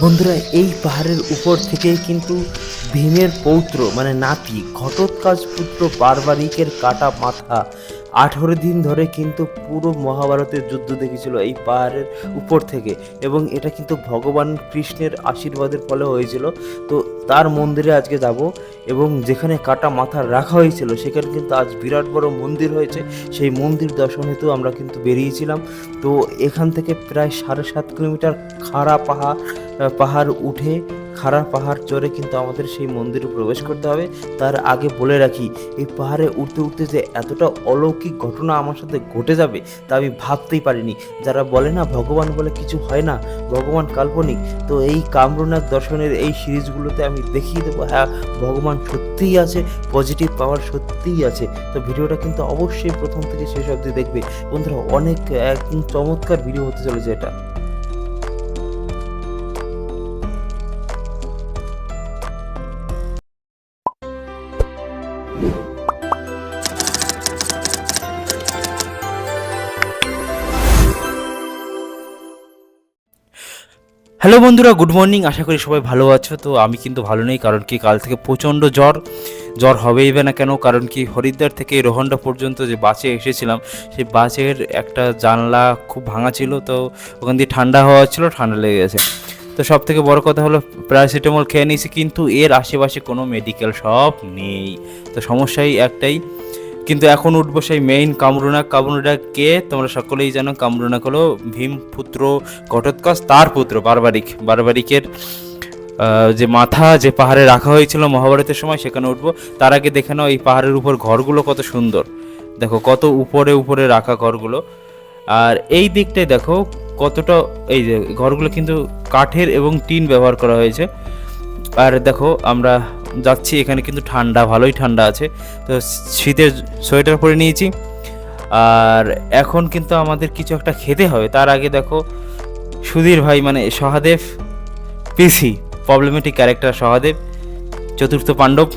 বন্ধুরা, এই পাহাড়ের উপর থেকেই কিন্তু ভীমের পৌত্র মানে নাতি ঘটোৎকাজ পুত্র বারবারিকের কাটা মাথা আঠেরো দিন ধরে কিন্তু পুরো মহাভারতের যুদ্ধ দেখেছিল এই পাহাড়ের উপর থেকে। এবং এটা কিন্তু ভগবান কৃষ্ণের আশীর্বাদের ফলে হয়েছিল। তো তার মন্দিরে আজকে যাব এবং যেখানে কাটা মাথা রাখা হয়েছিল, সেখানে কিন্তু আজ বিরাট বড় মন্দির হয়েছে। সেই মন্দির দর্শন হেতু আমরা কিন্তু বেরিয়েছিলাম। তো এখান থেকে প্রায় সাড়ে সাত কিলোমিটার খাড়া পাহাড় পাহাড় উঠে খাড়া পাহাড় চড়ে কিন্তু আমাদের সেই মন্দিরে প্রবেশ করতে হবে। তার আগে বলে রাখি, এই পাহাড়ে উঠতে উঠতে যে এতটা অলৌকিক ঘটনা আমার সাথে ঘটে যাবে তা আমি ভাবতেই পারিনি। যারা বলে না ভগবান বলে কিছু হয় না, ভগবান কাল্পনিক, তো এই কামরনাথ দর্শনের এই সিরিজগুলোতে আমি দেখিয়ে দেবো হ্যাঁ ভগবান সত্যিই আছে পজিটিভ পাওয়ার সত্যিই আছে। তো ভিডিওটা কিন্তু অবশ্যই প্রথম থেকে শেষ অবধি দেখবে। বন্ধুরা, অনেক একদম চমৎকার ভিডিও হতে চলেছে এটা। হ্যালো বন্ধুরা গুড মর্নিং আশা করি সবাই ভালো আছো। তো আমি কিন্তু ভালো নেই, কারণ কি কাল থেকে প্রচণ্ড জ্বর। জ্বর হবেই বা না কেন, কারণ কি হরিদ্বার থেকে রোহনডা পর্যন্ত যে বাসে এসেছিলাম, সেই বাসের একটা জানলা খুব ভাঙা ছিল, তো ওখান দিয়ে ঠান্ডা হওয়া ছিল, ঠান্ডা লেগে গেছে। তো সব থেকে বড় কথা হলো, প্যারাসিটামল খেয়ে নিয়েছি, কিন্তু এর আশেপাশে কোনো মেডিকেল শপ নেই। তো সমস্যাই একটাই কিন্তু এখন উঠবো সেই মেইন কামরুনা। কামরুনা কে? তোমরা সকলেই জানো, কামরুনা হলো ভীম পুত্র ঘটোৎকচ, তার পুত্র বারবারিক। বারবারিকের যে মাথা যে পাহাড়ে রাখা হয়েছিল মহাভারতের সময়, সেখানে উঠবো। তার আগে দেখে নাও এই পাহাড়ের উপর ঘরগুলো কত সুন্দর। দেখো, কত উপরে উপরে রাখা ঘরগুলো। আর এই দিকটায় দেখো কতটা, এই যে ঘরগুলো কিন্তু কাঠের এবং টিন ব্যবহার করা হয়েছে। আর দেখো, আমরা যাচ্ছি, এখানে কিন্তু ঠান্ডা, ভালোই ঠান্ডা আছে। তো শীতের সোয়েটার পরে নিয়েছি। আর এখন কিন্তু আমাদের কিছু একটা খেতে হবে। তার আগে দেখো, সুধীর ভাই মানে সহাদেব, পিসি প্রবলেমেটিক ক্যারেক্টার সহাদেব, চতুর্থ পাণ্ডব।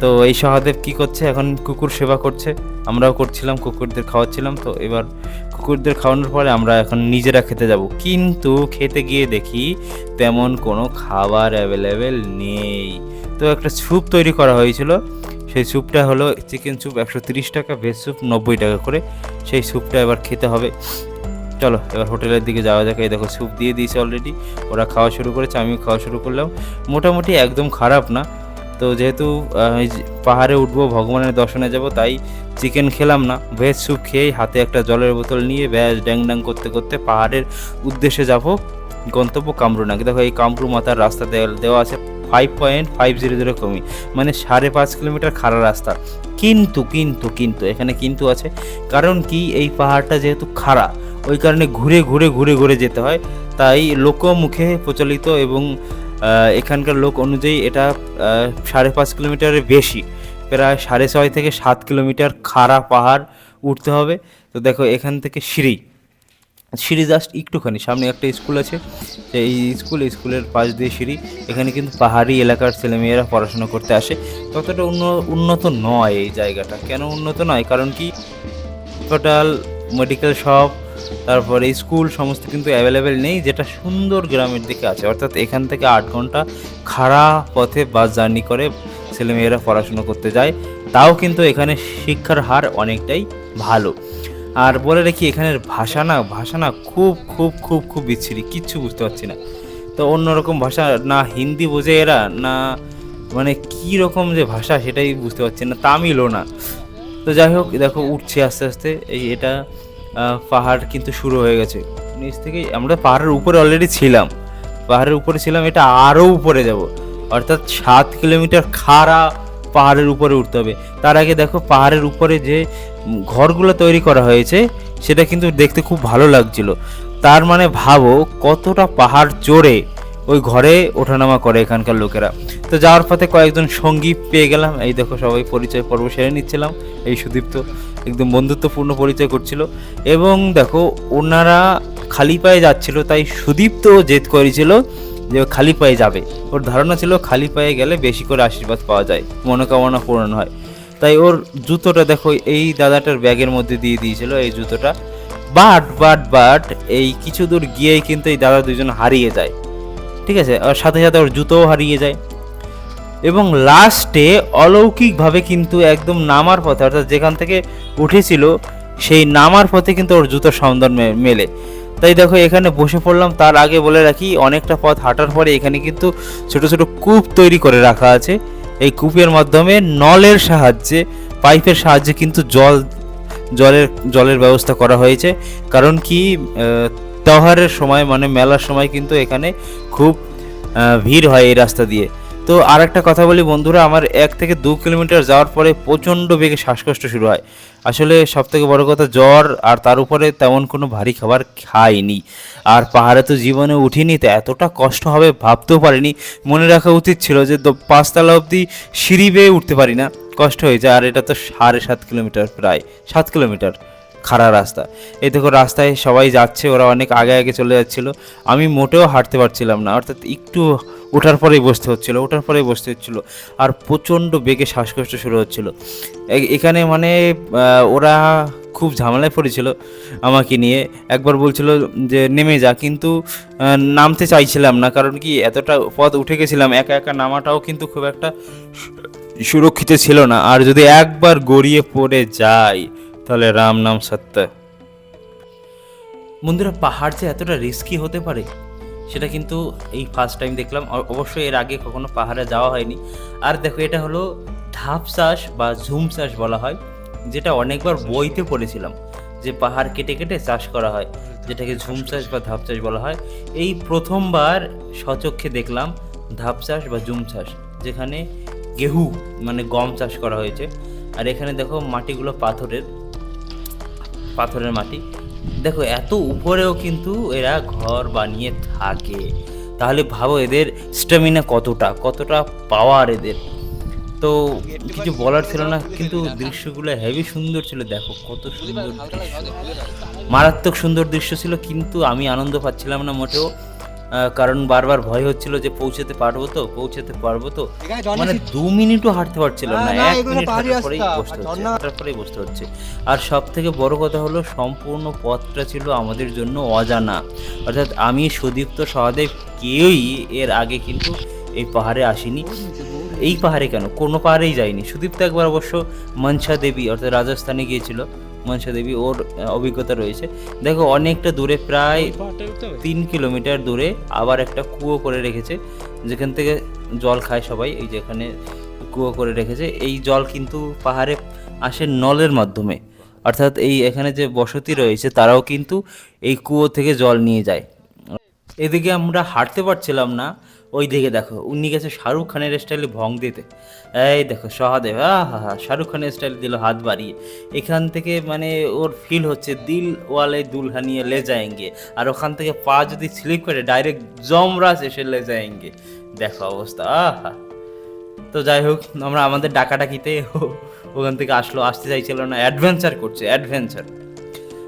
তো এই সহদেব কি করছে? এখন কুকুর সেবা করছে। আমরাও করছিলাম, কুকুরদের খাওয়াচ্ছিলাম। তো এবার কুকুরদের খাওয়ানোর পরে আমরা এখন নিজেরা খেতে যাব। কিন্তু খেতে গিয়ে দেখি তেমন কোনো খাবার অ্যাভেলেবেল নেই। তো একটা স্যুপ তৈরি করা হয়েছিল। সেই স্যুপটা হলো চিকেন স্যুপ একশো তিরিশ টাকা, ভেজ স্যুপ নব্বই টাকা করে। সেই স্যুপটা এবার খেতে হবে। চলো, এবার হোটেলের দিকে যাওয়া যাক। এই দেখো, স্যুপ দিয়ে দিয়েছে অলরেডি ওরা খাওয়া শুরু করেছে, আমিও খাওয়া শুরু করলাম। মোটামুটি একদম খারাপ না। তো যেহেতু পাহাড়ে উঠবো, ভগবানের দর্শনে যাব, তাই চিকেন খেলাম না। ভেজ স্যুপ খেয়েই হাতে একটা জলের বোতল নিয়ে ব্যাস ড্যাং ড্যাং করতে করতে পাহাড়ের উদ্দেশ্যে যাব। গন্তব্য কামরুনাকে। দেখো এই কামরু মাথার রাস্তা দেওয়া- আছে five point five zero zero কমি মানে সাড়ে পাঁচ কিলোমিটার খাড়া রাস্তা। কিন্তু কিন্তু কিন্তু, এখানে কিন্তু আছে। কারণ কি? এই পাহাড়টা যেহেতু খাড়া, ওই কারণে ঘুরে ঘুরে ঘুরে ঘুরে যেতে হয়। তাই লোকমুখে প্রচলিত এবং এখানকার লোক অনুযায়ী এটা সাড়ে পাঁচ কিলোমিটারের বেশি। প্রায় সাড়ে ছয় থেকে সাত কিলোমিটার খাড়া পাহাড় উঠতে হবে। তো দেখো, এখান থেকে সিঁড়ি। সিঁড়ি জাস্ট একটুখানি, সামনে একটা স্কুল আছে। এই স্কুল, স্কুলের পাশ দিয়ে সিঁড়ি। এখানে কিন্তু পাহাড়ি এলাকার ছেলেমেয়েরা পড়াশোনা করতে আসে। ততটা উন্ন- উন্নত নয় এই জায়গাটা। কেন উন্নত নয়? কারণ কি? হসপিটাল মেডিকেল শপ তারপরে স্কুল সমস্ত কিন্তু অ্যাভেলেবেল নেই, যেটা সুন্দর গ্রামের দিকে আছে। অর্থাৎ এখান থেকে আট ঘণ্টা খাড়া পথে বাস জার্নি করে ছেলেমেয়েরা পড়াশুনো করতে যায়। তাও কিন্তু এখানে শিক্ষার হার অনেকটাই ভালো। আর বলে রাখি, এখানের ভাষা না ভাষা না খুব খুব খুব খুব বিচ্ছিরি, কিচ্ছু বুঝতে পারছি না। তো অন্যরকম ভাষা না হিন্দি বোঝে এরা, না মানে কী রকম যে ভাষা সেটাই বুঝতে পারছি না, তামিলও না। তো যাই হোক, দেখো উঠছে আস্তে আস্তে, এই এটা পাহাড় কিন্তু শুরু হয়ে গেছে। নিচ থেকে আমরা পাহাড়ের উপরে অলরেডি ছিলাম। পাহাড়ের উপরে ছিলাম, এটা আরও উপরে যাব। অর্থাৎ সাত কিলোমিটার খাড়া পাহাড়ের উপরে উঠতে হবে। তার আগে দেখো, পাহাড়ের উপরে যে ঘরগুলো তৈরি করা হয়েছে, সেটা কিন্তু দেখতে খুব ভালো লাগছিল। তার মানে ভাবো, কতটা পাহাড় চড়ে ওই ঘরে ওঠানামা করে এখানকার লোকেরা। তো যাওয়ার পথে কয়েকজন সঙ্গী পেয়ে গেলাম। এই দেখো সবাই পরিচয় পর্ব সেরে নিচ্ছিলাম। এই সুদীপ্ত একদম বন্ধুত্বপূর্ণ পরিচয় করছিল। এবং দেখো, ওনারা খালি পায়ে যাচ্ছিল, তাই সুদীপ্ত জেদ করেছিল যে খালি পায়ে যাবে। ওর ধারণা ছিল খালি পায়ে গেলে বেশি করে আশীর্বাদ পাওয়া যায়, মনোকামনা পূরণ হয়। তাই ওর জুতোটা দেখো, এই দাদাটার ব্যাগের মধ্যে দিয়ে দিয়েছিল এই জুতোটা। বাট বাট বাট, এই কিছু দূর গিয়েই কিন্তু এই দাদা দুজন হারিয়ে যায়। ঠিক আছে? আর সাথে সাথে ওর জুতোও হারিয়ে যায়। এবং লাস্টে অলৌকিকভাবে কিন্তু একদম নামার পথে, অর্থাৎ যেখান থেকে উঠেছিল, সেই নামার পথে কিন্তু ওর জুতোর সন্ধান মেলে। তাই দেখো, এখানে বসে পড়লাম, তার আগে বলে রাখি, অনেকটা পথ হাঁটার পরে এখানে কিন্তু ছোট ছোট কূপ তৈরি করে রাখা আছে। এই কূপের মাধ্যমে নলের সাহায্যে, পাইপের সাহায্যে কিন্তু জল, জলের জলের ব্যবস্থা করা হয়েছে। কারণ কি আহ, ত্যোহারের সময় মানে মেলার সময় কিন্তু এখানে খুব ভিড় হয় এই রাস্তা দিয়ে। তো আর একটা কথা বলি বন্ধুরা আমার এক থেকে দু কিলোমিটার যাওয়ার পরে প্রচণ্ড বেগে শ্বাসকষ্ট শুরু হয়। আসলে সব থেকে বড় কথা জ্বর আর তার উপরে তেমন কোনো ভারী খাবার খাইনি। আর পাহাড়ে তো জীবনে উঠিনি তো এতটা কষ্ট হবে ভাবতেও পারিনি। মনে রাখা উচিত ছিল যে পাঁচতলা অবধি সিঁড়ি বেয়ে উঠতে পারি না। কষ্ট হয়ে যায় আর এটা তো সাড়ে সাত কিলোমিটার প্রায় সাত কিলোমিটার। খাড়া রাস্তা। এই দেখো রাস্তায় সবাই যাচ্ছে, ওরা অনেক আগে আগে চলে যাচ্ছিল। আমি মোটেও হাঁটতে পারছিলাম না, অর্থাৎ একটু ওঠার পরেই বসতে হচ্ছিল, ওঠার পরেই বসতে হচ্ছিল। আর প্রচণ্ড বেগে শ্বাসকষ্ট শুরু হচ্ছিল। এখানে মানে ওরা খুব ঝামেলায় পড়েছিল আমাকে নিয়ে। একবার বলছিল যে, নেমে যা। কিন্তু নামতে চাইছিলাম না, কারণ কি এতটা পথ উঠে গেছিলাম, একা একা নামাটাও কিন্তু খুব একটা সুরক্ষিত ছিল না। আর যদি একবার গড়িয়ে পড়ে যাই তাহলে রাম নাম সত্য। বন্ধুরা পাহাড় যে এতটা রিস্কি হতে পারে, সেটা কিন্তু এই ফার্স্ট টাইম দেখলাম। অবশ্যই এর আগে কখনো পাহাড়ে যাওয়া হয়নি। আর দেখো, এটা হলো ধাপ চাষ বা ঝুম চাষ বলা হয়, যেটা অনেকবার বইতে পড়েছিলাম, যে পাহাড় কেটে কেটে চাষ করা হয়, যেটাকে ঝুম চাষ বা ধাপ চাষ বলা হয়। এই প্রথমবার সচক্ষে দেখলাম ধাপ চাষ বা ঝুম চাষ যেখানে গেহু মানে গম চাষ করা হয়েছে। আর এখানে দেখো মাটিগুলো পাথরের। পাথরের মাটি। দেখো, এত উপরেও কিন্তু এরা ঘর বানিয়ে থাকে। তাহলে ভাবো এদের স্ট্যামিনা কতটা কতটা পাওয়ার এদের। তো কিছু বলার ছিল না, কিন্তু দৃশ্যগুলো হেভি সুন্দর ছিল। দেখো, কত সুন্দর মারাত্মক সুন্দর দৃশ্য ছিল, কিন্তু আমি আনন্দ পাচ্ছিলাম না মোটেও। কারণ বারবার ভয় হচ্ছিল যে পৌঁছাতে পারব তো পৌঁছাতে পারব তো। মানে দু মিনিটও হাঁটতে পারছিলাম না এক মিনিট পরেই বসতে হচ্ছে হাঁটার পরেই বসতে হচ্ছে। আর সব থেকে বড় কথা হলো সম্পূর্ণ পথটা ছিল আমাদের জন্য অজানা। অর্থাৎ আমি সুদীপ্ত সহদেব কেউই এর আগে কিন্তু এই পাহাড়ে আসিনি। এই পাহাড়ে কেন? কোনো পাহাড়েই যায়নি সুদীপ্ত একবার অবশ্য মনসা দেবী অর্থাৎ রাজস্থানে গিয়েছিল। মনসা দেবী ওর অভিজ্ঞতা রয়েছে। দেখো, অনেকটা দূরে প্রায় তিন কিলোমিটার দূরে আবার একটা কুয়ো করে রেখেছে, যেখান থেকে জল খায় সবাই, এই যেখানে কুয়ো করে রেখেছে। এই জল কিন্তু পাহাড়ে আসে নলের মাধ্যমে। অর্থাৎ এই এখানে যে বসতি রয়েছে, তারাও কিন্তু এই কুয়ো থেকে জল নিয়ে যায়। এদিকে আমরা হাঁটতে পারছিলাম না ওই দিকে দেখো, উনি গেছে শাহরুখ খানের স্টাইলে ভং দিতে। এই দেখো, সহাদেব হা হা শাহরুখ খানের স্টাইল দিল হাত বাড়িয়ে। এখান থেকে মানে ওর ফিল হচ্ছে দিল ওয়ালে দুলহানিয়ে লে যায়ঙ্গে। আর ওখান থেকে পা যদি স্লিপ করে ডাইরেক্ট জমরাজ এসে লে যায়ঙ্গে। দেখো অবস্থা, আহা। তো যাই হোক, আমরা আমাদের ডাকাডাকিতে ওখান থেকে আসলো, আসতে চাইছিল না অ্যাডভেঞ্চার করছে অ্যাডভেঞ্চার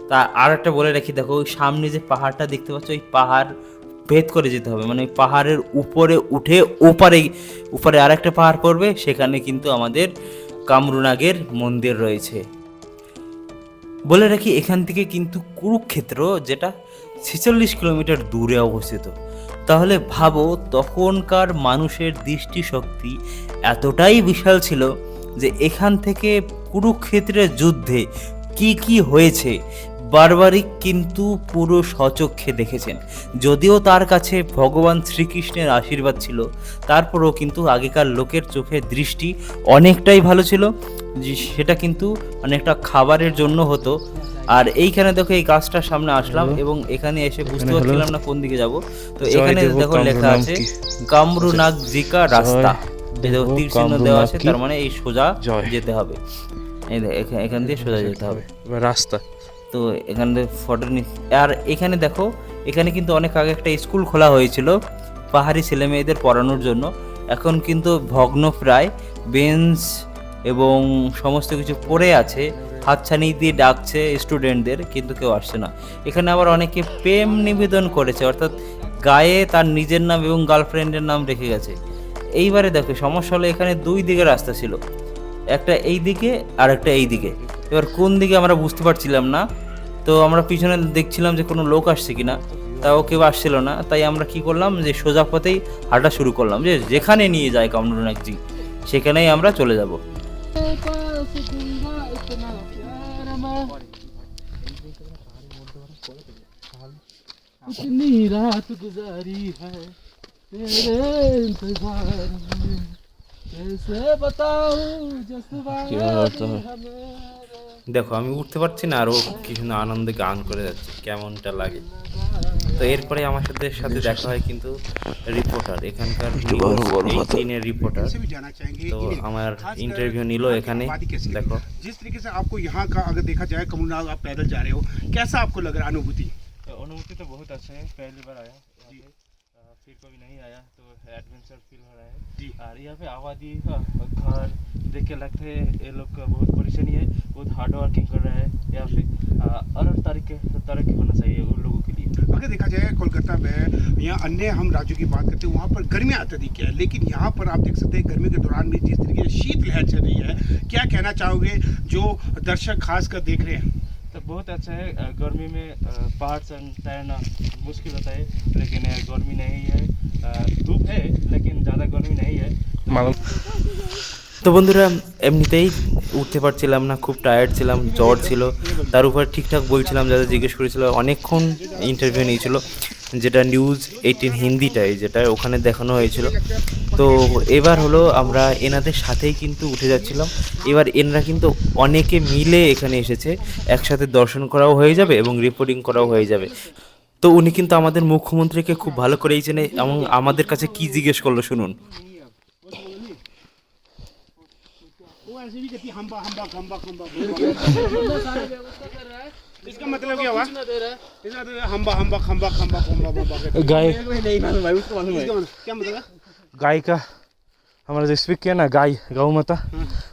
তা আর একটা বলে রাখি, দেখো, ওই সামনে যে পাহাড়টা দেখতে পাচ্ছ, ওই পাহাড় ভেদ করে যেতে হবে। মানে পাহাড়ের উপরে উঠে ওপারে উপরে আর একটা পাহাড় পড়বে, সেখানে কিন্তু আমাদের কামরুনাগের মন্দির রয়েছে। বলে রাখি, এখান থেকে কিন্তু কুরুক্ষেত্র, যেটা ছেচল্লিশ কিলোমিটার দূরে অবস্থিত। তাহলে ভাবো, তখনকার মানুষের দৃষ্টিশক্তি এতটাই বিশাল ছিল যে এখান থেকে কুরুক্ষেত্রের যুদ্ধে কি কি হয়েছে বারবারিক কিন্তু পুরো সচক্ষে দেখেছেন। যদিও তার কাছে ভগবান শ্রীকৃষ্ণের আশীর্বাদ ছিল তারপরেও কিন্তু আগেকার লোকের চোখের দৃষ্টি অনেকটাই ভালো ছিল যে সেটা কিন্তু অনেকটা খাবারের জন্য হতো। আর এইখানে দেখো এই গাছটার সামনে আসলাম এবং এখানে এসে বুঝতে পারছিলাম না কোন দিকে যাব। তো এখানে দেখো লেখা আছে? কামরুনাগ জিকা রাস্তা। তীর চিহ্ন দেওয়া আছে তার মানে এই সোজা যেতে হবে। এখান দিয়ে সোজা যেতে হবে। রাস্তা। তো এখানে ফটো আর এখানে দেখো, এখানে কিন্তু অনেক আগে একটা স্কুল খোলা হয়েছিল, পাহাড়ি ছেলে মেয়েদের পড়ানোর জন্য। এখন কিন্তু ভগ্ন প্রায় বেঞ্চ এবং সমস্ত কিছু পড়ে আছে, হাতছানি দিয়ে ডাকছে স্টুডেন্টদের কিন্তু কেউ আসছে না। এখানে আবার অনেকে প্রেম নিবেদন করেছে, অর্থাৎ গায়ে তার নিজের নাম এবং গার্লফ্রেন্ডের নাম রেখে গেছে। এইবারে দেখো, সমস্যা হলো এখানে দুই দিকে রাস্তা ছিল, একটা এই দিকে আর একটা এই দিকে এবার কোন দিকে আমরা বুঝতে পারছিলাম না, তো আমরা পিছনে দেখছিলাম যে কোনো লোক আসছে কিনা, তাও কেউ আসছিল না, তাই আমরা কি করলাম যে সোজা পথেই হাঁটা শুরু করলাম, যে যেখানে নিয়ে যায় কামরুনাকজি সেখানেই আমরা চলে যাব। पास দেখো আমি উঠতে পারছি না আরও কি সুন্দর আনন্দে গান করে যাচ্ছে কেমনটা লাগে তো এরপরে আমার সাথে সাথে দেখা হয় কিন্তু রিপোর্টার এখানকার চীনের রিপোর্টার से भी जाना चाहेंगे তো इन्हें। আমার खासकर ইন্টারভিউ নিল यहाँ की এখানে आबादी कैसी लगी? দেখো जिस तरीके से आपको यहाँ का अगर देखा जाए कमलनाथ आप पैदल जा रहे हो कैसा आपको लग रहा है अनुभूति तो अनुभूति तो बहुत अच्छा है पहली बार आया यहाँ पे अ, फिर कभी नहीं आया तो एडवेंचर फील हो रहा है। जी। और यहाँ पे आबादी घर देख के लगता है ये लोग का बहुत परेशानी है बहुत हार्ड वर्किंग कर रहा है। यहाँ पे अ, और तरीके तरक्की होना चाहिए उन लोगों के लिए। अगर देखा जाए कोलकाता में यहाँ अन्य हम राज्यों की बात करते हैं वहाँ पर गर्मी अत्यधिक है लेकिन यहाँ पर आप देख सकते हैं गर्मी के दौरान भी जिस तरीके से शीत लहर चल रही है क्या कहना चाहोगे जो दर्शक खास कर देख रहे हैं? बहुत अच्छा है अ, गर्मी में पहाड़ से तैरना मुश्किल होता है लेकिन अ, गर्मी नहीं है अ, धूप है लेकिन ज़्यादा गर्मी नहीं है তো বন্ধুরা এমনিতেই উঠতে পারছিলাম না খুব টায়ার্ড ছিলাম জ্বর ছিল তার উপর ঠিকঠাক বলছিলাম যাদের জিজ্ঞেস করেছিল অনেকক্ষণ ইন্টারভিউ নিয়েছিল যেটা নিউজ এইটিন হিন্দিটাই, যেটা ওখানে দেখানো হয়েছিল। তো এবার হলো আমরা এনাদের সাথেই কিন্তু উঠে যাচ্ছিলাম। এবার এনারা কিন্তু অনেকে মিলে এখানে এসেছে। একসাথে দর্শন করাও হয়ে যাবে এবং রিপোর্টিং করাও হয়ে যাবে। তো উনি কিন্তু আমাদের মুখ্যমন্ত্রীকে খুব ভালো করেই চেনে এবং আমাদের কাছে কি জিজ্ঞেস করল শুনুন। वो ऐसे भी कहती है हम्बा हम्बा खम्बा खम्बा इसका मतलब क्या हुआ इसका मतलब हम्बा हम्बा खम्बा खम्बा खम्बा खम्बा गाय इसका मतलब क्या मतलब है गाय का हमारा जो स्पीक किया ना गाय गौ माता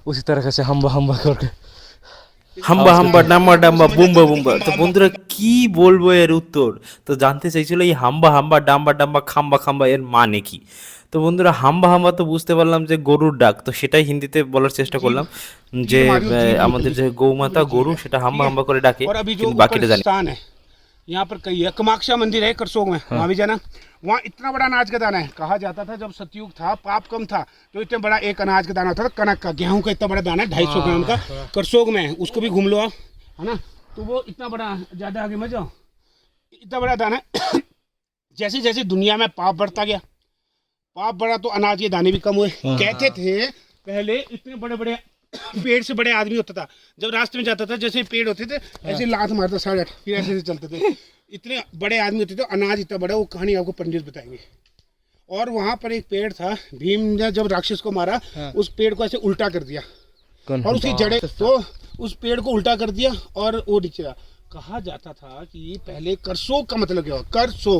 उसी तरह से हम्बा हम्बा करके হাম্বা হাম্বা ডাম্বা ডাম্বা বুম্বা বুম্বা তো বন্ধুরা কি বলবো এর উত্তর তো জানতে চাইছিল এই হাম্বা হাম্বা ডাম্বা ডাম্বা খাম্বা খাম্বা এর মানে কি তো বন্ধুরা হাম্বা হাম্বা তো বুঝতে পারলাম যে গরুর ডাক তো সেটাই হিন্দিতে বলার চেষ্টা করলাম যে আহ, আমাদের যে গৌমাতা গরু সেটা হাম্বা হাম্বা করে ডাকে और अभी जो কিন্তু ऊपर বাকিটা জানি না। स्थान है यहाँ पर कई है कमाक्षा मंदिर है करसोग में वहाँ भी जाना वहाँ इतना बड़ा अनाज का दाना है कहा जाता था जब सतयुग था पाप कम था तो इतना बड़ा एक अनाज का दाना होता था कनक का गेहूं का इतना बड़ा दाना है ढाई सौ ग्राम का करसोग में है उसको भी घूम लो आप है ना तो वो इतना बड़ा ज़्यादा आगे मत जाओ इतना बड़ा दाना है। जैसे जैसे दुनिया में पाप बढ़ता गया पाप बढ़ा तो अनाज के दाने भी कम हुए। कहते थे पहले इतने बड़े बड़े पेड़ से बड़े आदमी होता था। जब रास्ते में जाता था जैसे पेड़ होते थे ऐसे लात मारता साढ़े आठ फिर ऐसे चलते थे। इतने बड़े आदमी होते थे अनाज इतना बड़ा वो कहानी आपको पंडित बताएँगे। और वहाँ पर एक पेड़ था भीम ने जब राक्षस को मारा हाँ। उस पेड़ को ऐसे उल्टा कर दिया। और उसकी जड़े तो उस पेड़ को उल्टा कर दिया और वो नीचे कहा जाता था कि पहले करसो का मतलब क्या हुआ? कर सो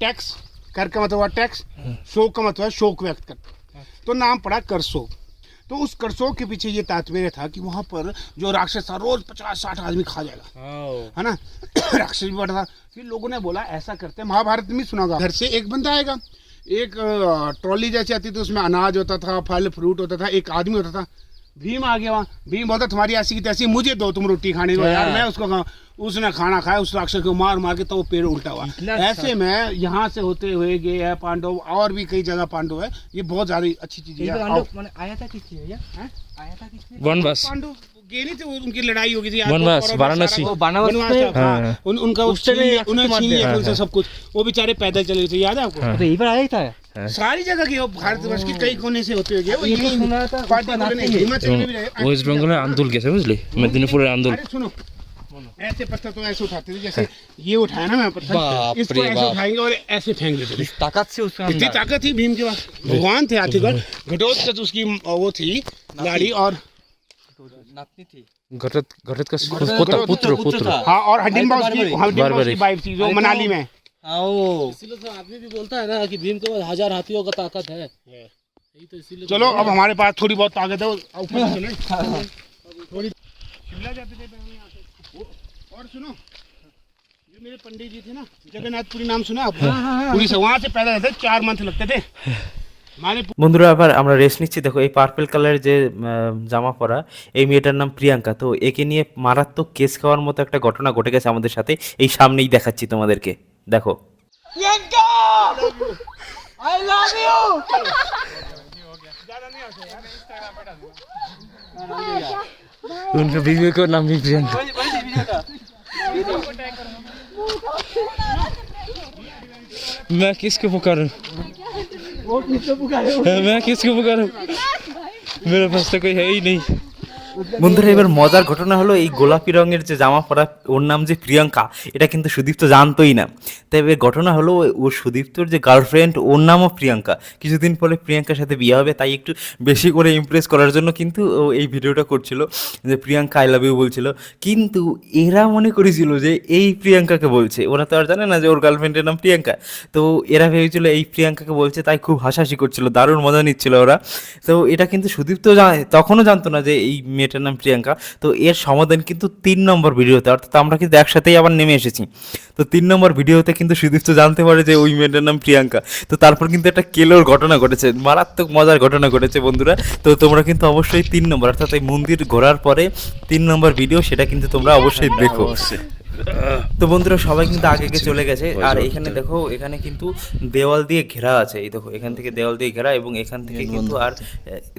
टैक्स। कर का मतलब हुआ टैक्स शोक का मतलब शोक व्यक्त कर तो नाम पड़ा करसोग तो उस करसोग के पीछे ये तात्पर्य था कि वहाँ पर जो राक्षस था रोज पचास साठ आदमी खा जाएगा। है ना? राक्षस भी बढ़ा था। फिर लोगों ने बोला ऐसा करते हैं महाभारत में सुना घर से एक बंदा आएगा। एक ट्रॉली जैसी आती थी उसमें अनाज होता था फल फ्रूट होता था एक आदमी होता था। भीम आ गया वहाँ। भीम बोलता तुम्हारी ऐसी की तैसी मुझे दो तुम रोटी खाने को यार मैं उसको खाऊं। उसने खाना खाया उस राक्षस को मार मार के तो वो पेड़ उल्टा हुआ। ऐसे में यहाँ से होते हुए गए है पांडव और भी कई जगह पांडव है। ये बहुत ज़्यादा अच्छी चीज़ है। आया था किस भैया? हैं? आया था किस वन बस पांडव उनकी लड़ाई हो गई थी वनवास वाराणसी। हाँ, हाँ। उनका सब कुछ। वो बेचारे पैदल चले थे याद है आपको? तो यही पर आया था। हाँ। सारी जगह की के कई कोने से होते वेस्ट बंगाल में आंदोलन कैसे मेदिनीपुर आंदोलन। सुनो ऐसे पत्थर तो ऐसे उठाते थे जैसे ये उठाया ना मैं पत्थर इसको ऐसे उठाएँगे और ऐसे फेंक देते थे ताकत से उसका इतनी ताकत थी भीम के पास। भगवान थे आखिरकार। घटोत्कच उसकी वो थी गाड़ी और नातनी थी। घटत घटत का पोता पुत्र पुत्र हाँ और हडिन बाउस की हडिन बाबा की वाइफ थी जो मनाली में। हाँ वो इसीलिए तो आदमी भी बोलता है ना कि भीम के पास हज़ार हाथियों का ताकत है। तो चलो अब हमारे पास थोड़ी बहुत ताकत है थोड़ी शिमला जाते थे और सुनो जो मेरे पंडित जी थे ना जगन्नाथपुरी नाम सुना आपने? पूरी से वहाँ से पैदा रहते चार मंथ लगते थे। বন্ধুরা আবার আমরা রেস্ট নিচ্ছি দেখো এই পার্পল কালারের যে আহ, জামা পরা এই মেয়েটার নাম প্রিয়াঙ্কা তো একে নিয়ে মারাত্মক কেস খাওয়ার মতো একটা ঘটনা ঘটে গেছে আমাদের সাথে এই সামনেই দেখাচ্ছি তোমাদেরকে দেখো उनका बीवी का नाम भी प्रियंका मैं किसको पुकारूं मैं किसको पुकारूं मेरे पास तो कोई है ही नहीं বন্ধুরা, এবার মজার ঘটনা হলো এই গোলাপি রঙের যে জামা পরা, ওর নাম যে প্রিয়াঙ্কা, এটা কিন্তু সুদীপ্ত জানতোই না। তাই এবার ঘটনা হলো, ও সুদীপ্তর যে গার্লফ্রেন্ড ওর নামও প্রিয়াঙ্কা। কিছুদিন পরে প্রিয়াঙ্কার সাথে বিয়ে হবে, তাই একটু বেশি করে ইমপ্রেস করার জন্য কিন্তু ও এই ভিডিওটা করছিল, যে প্রিয়াঙ্কা আই লাভ ইউ বলছিল। কিন্তু এরা মনে করেছিল যে এই প্রিয়াঙ্কাকে বলছে। ওরা তো আর জানে না যে ওর গার্লফ্রেন্ডের নাম প্রিয়াঙ্কা। তো এরা ভেবেছিল এই প্রিয়াঙ্কাকে বলছে, তাই খুব হাসাহাসি করছিল, দারুণ মজা নিচ্ছিল ওরা। তো এটা কিন্তু সুদীপ্ত তখনও জানতো না যে এই মেয়েটার নাম প্রিয়াঙ্কা। তো এর সমাধান কিন্তু তিন নম্বর ভিডিওতে, অর্থাৎ আমরা কিন্তু একসাথেই আবার নেমে এসেছি। তো তিন নম্বর ভিডিওতে কিন্তু সুদীপ্ত জানতে পারে যে ওই মেয়েটার নাম প্রিয়াঙ্কা। তো তারপর কিন্তু একটা কেলোর ঘটনা ঘটেছে, মারাত্মক মজার ঘটনা ঘটেছে বন্ধুরা। তো তোমরা কিন্তু অবশ্যই তিন নম্বর, অর্থাৎ এই মন্দির ঘোরার পরে তিন নম্বর ভিডিও, সেটা কিন্তু তোমরা অবশ্যই দেখো। তো বন্ধুরা সবাই কিন্তু আগে আগে চলে গেছে। আর এখানে দেখো এখানে কিন্তু দেওয়াল দিয়ে ঘেরা আছে। এই দেখো এখান থেকে দেওয়াল দিয়ে ঘেরা এবং এখান থেকে কিন্তু আর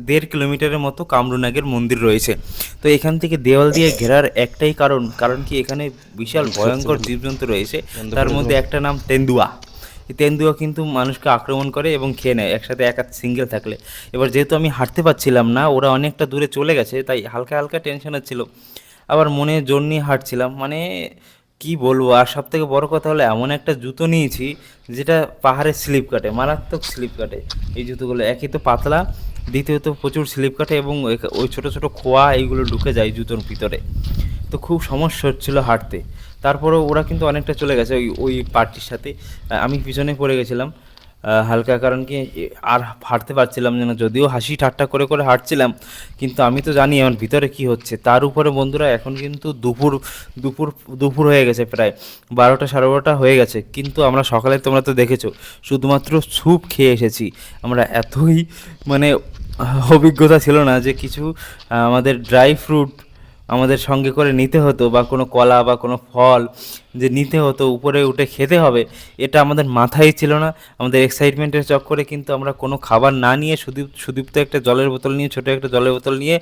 দেড় কিলোমিটারের মতো কামরুনাগের মন্দির রয়েছে। তো এখান থেকে দেওয়াল দিয়ে ঘেরার একটাই কারণ কারণ কি এখানে বিশাল ভয়ঙ্কর জীবজন্তু রয়েছে। তার মধ্যে একটা নাম তেন্দুয়া। তেন্দুয়া কিন্তু মানুষকে আক্রমণ করে এবং খেয়ে নেয় একসাথে একা সিঙ্গেল থাকলে। এবার যেহেতু আমি হাঁটতে পারছিলাম না ওরা অনেকটা দূরে চলে গেছে তাই হালকা হালকা টেনশন হচ্ছিল আবার মনে জোর নিয়ে হাঁটছিলাম। মানে কি বলব? আর সব থেকে বড় কথা হলো, এমন একটা জুতো নিয়েছি যেটা পাহাড়ে স্লিপ কাটে, মারাত্মক স্লিপ কাটে। এই জুতোগুলো একই তো পাতলা, দ্বিতীয়ত প্রচুর স্লিপ কাটে এবং ওই ছোটো ছোটো খোয়া এইগুলো ঢুকে যায় জুতোর ভিতরে। তো খুব সমস্যা হচ্ছিল হাঁটতে। তারপরেও ওরা কিন্তু অনেকটা চলে গেছে ওই ওই পার্টির সাথে। আমি পিছনে পড়ে গেছিলাম। হালকা কারণ কি আর হাঁটতে পারছিলাম না, যদিও হাসি ঠাট্টা করে করে হাঁটছিলাম, কিন্তু আমি তো জানি আমার ভিতরে কি হচ্ছে। তার উপরে বন্ধুরা, এখন কিন্তু দুপুর দুপুর দুপুর হয়ে গেছে প্রায়, বারোটা সাড়ে বারোটা হয়ে গেছে, কিন্তু আমরা সকালে তোমরা তো দেখেছ, শুধুমাত্র স্যুপ খেয়ে এসেছি। আমরা এতই মানে অভিজ্ঞতা ছিল না যে কিছু আমাদের ড্রাই ফ্রুট আমাদের সঙ্গে করে নিতে হতো, বা কোনো কলা বা কোনো ফল যে নিতে হতো উপরে উঠে খেতে হবে এটা আমাদের মাথায় ছিল না। আমাদের এক্সাইটমেন্টের চক্করে কিন্তু আমরা কোনো খাবার না নিয়ে সুদীপ সুদীপ্ত একটা জলের বোতল নিয়ে ছোটো একটা জলের বোতল নিয়ে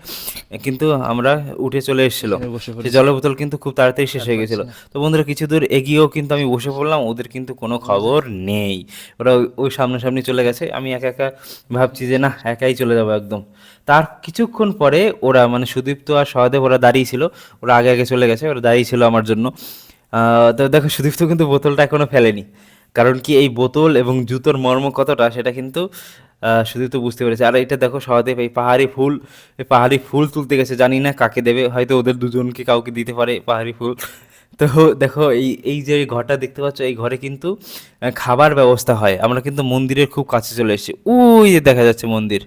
কিন্তু আমরা উঠে চলে এসেছিল। সেই জলের বোতল কিন্তু খুব তাড়াতাড়ি শেষ হয়ে গেছিল। তো বন্ধুরা কিছু দূর এগিয়েও কিন্তু আমি বসে পড়লাম ওদের কিন্তু কোনো খবর নেই। ওরা ওই- সামনাসামনি চলে গেছে। আমি একা একা ভাবছি যে না একাই চলে যাব একদম। তার কিছুক্ষণ পরে ওরা মানে সুদীপ্ত আর সহদেব ওরা দাঁড়িয়ে ছিল। ওরা আগে আগে চলে গেছে ওরা দাঁড়িয়ে ছিল আমার জন্য। তো দেখো সুদীপ্ত কিন্তু বোতলটা এখনও ফেলেনি। কারণ কি এই বোতল এবং জুতোর মর্ম কতটা সেটা কিন্তু সুদীপ্ত বুঝতে পেরেছে। আর এটা দেখো সহদেব এই পাহাড়ি ফুল, এই পাহাড়ি ফুল তুলতে গেছে, জানি না কাকে দেবে, হয়তো ওদের দুজনকে কাউকে দিতে পারে পাহাড়ি ফুল। তো দেখো এই এই যে ঘরটা দেখতে পাচ্ছ, এই ঘরে কিন্তু খাবার ব্যবস্থা হয়। আমরা কিন্তু মন্দিরের খুব কাছে চলে এসেছি। ওই দেখা যাচ্ছে মন্দির।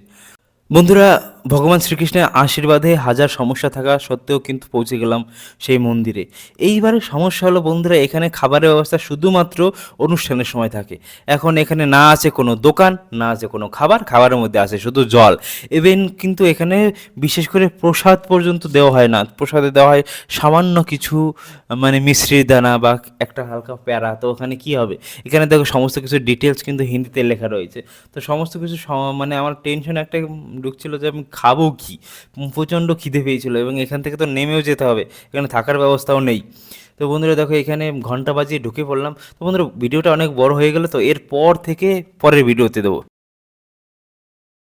বন্ধুরা ভগবান শ্রীকৃষ্ণের আশীর্বাদে হাজার সমস্যা থাকা সত্ত্বেও কিন্তু পৌঁছে গেলাম সেই মন্দিরে। এইবারে সমস্যা হলো, বন্ধুরা, এখানে খাবারের ব্যবস্থা শুধুমাত্র অনুষ্ঠানের সময় থাকে। এখন এখানে না আছে কোনো দোকান, না আছে কোনো খাবার, খাবারের মধ্যে আছে শুধু জল। ইভেন কিন্তু এখানে বিশেষ করে প্রসাদ পর্যন্ত দেওয়া হয় না। প্রসাদে দেওয়া হয় সামান্য কিছু মানে মিশ্রির দানা বা একটা হালকা প্যারা। তো ওখানে কি হবে? এখানে দেখো সমস্ত কিছু ডিটেলস কিন্তু হিন্দিতে লেখা রয়েছে। তো সমস্ত কিছু মানে আমার টেনশন একটা ঢুকছিল যে আমি খাব কি? প্রচণ্ড খিদে পেয়েছিলো এবং এখান থেকে তো নেমেও যেতে হবে, এখানে থাকার ব্যবস্থাও নেই। তো বন্ধুরা দেখো, এখানে ঘণ্টা বাজিয়ে ঢুকে পড়লাম। তো বন্ধুরা, ভিডিওটা অনেক বড় হয়ে গেল, তো এরপর থেকে পরের ভিডিওতে দেবো।